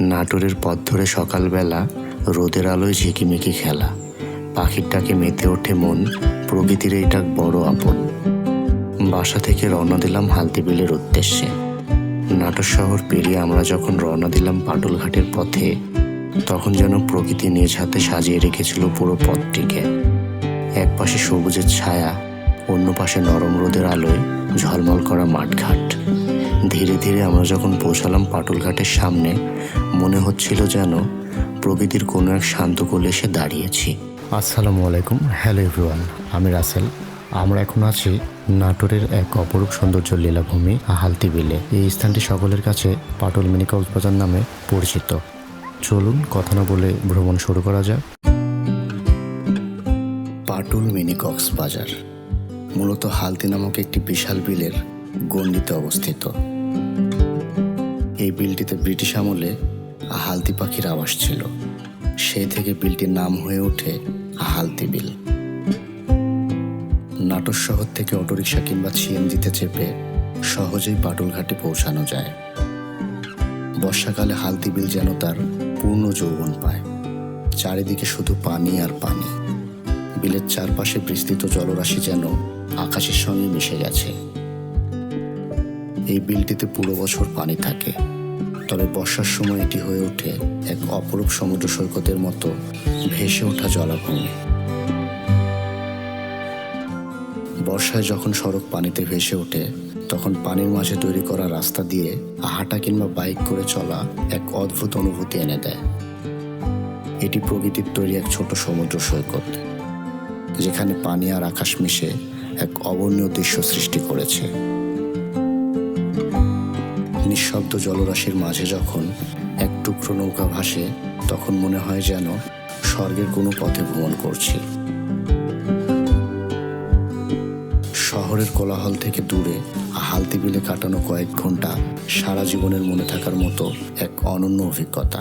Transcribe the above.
নাটোরের পথ ধরে সকালবেলা রোদের আলোয় ঝিকিমিকি খেলা। পাখির ডাকে মেতে ওঠে মন, প্রকৃতির এইটা বড় আপন। বাসা থেকে রওনা দিলাম হালদিবিলের উদ্দেশ্যে। নাটোর শহর পেরিয়ে আমরা যখন রওনা দিলাম পাটুলঘাটের পথে, তখন যেন প্রকৃতি নিজ হাতে সাজিয়ে রেখেছিল পুরো পথটিকে। এক পাশে সবুজের ছায়া, অন্য পাশে নরম রোদের আলোয় ঝলমল করা মাঠঘাট। ধীরে ধীরে আমরা যখন পৌঁছালাম পাটুলঘাটের সামনে মনে হচ্ছিল যেন প্রকৃতির কোনো এক শান্ত কোলে এসে দাঁড়িয়েছি। আসসালামু আলাইকুম। হ্যালো এভরিওয়ান আমি রাসেল। আমরা এখন আছি নাটোরের এক অপরূপ সৌন্দর্য লীলাভূমি হালতি বিলে এই স্থানটি সকলের কাছে পাটুল মিনি কক্সবাজার নামে পরিচিত। চলুন কথা না বলে ভ্রমণ শুরু করা যাক। পাটুল মিনি কক্সবাজার মূলত হালতি নামক একটি বিশাল বিলের গণ্ডিতে অবস্থিত। এই বিলটিতে ব্রিটিশ আমলে হালতি পাখির আবাস ছিল। সেই থেকে বিলটির নাম হয়ে ওঠে হালতি বিল। নাটোর শহর থেকে অটোরিকশা কিংবা সিএনজিতে চেপে সহজেই পাটুলঘাটে পৌঁছানো যায়। বর্ষাকালে হালতি বিল যেন তার পূর্ণ যৌবন পায়। চারিদিকে শুধু পানি আর পানি। বিলের চারপাশে বিস্তৃত জলরাশি যেন আকাশের সঙ্গে মিশে গেছে। এই বিলটিতে পুরো বছর পানি থাকে। তবে বর্ষার সময় এটি হয়ে ওঠে এক অপরূপ সমুদ্র সৈকতের মতো ভেসে ওঠা জলাভূমি। বর্ষায় যখন সড়ক পানিতে ভেসে ওঠে, তখন পানির মাঝে তৈরি করা রাস্তা দিয়ে হাঁটা কিংবা বাইক করে চলা এক অদ্ভুত অনুভূতি এনে দেয়। এটি প্রকৃতির তৈরি এক ছোট সমুদ্র সৈকত, যেখানে পানি আর আকাশ মিশে এক অবর্ণীয় দৃশ্য সৃষ্টি করেছে। নিঃশব্দ জলরাশির মাঝে যখন এক টুকরো নৌকা ভাসে, তখন মনে হয় যেন স্বর্গের কোনো পথে ভ্রমণ করছি। শহরের কোলাহল থেকে দূরে হালতি বিলে কাটানো কয়েক ঘণ্টা সারা জীবনের মনে থাকার মতো এক অনন্য অভিজ্ঞতা।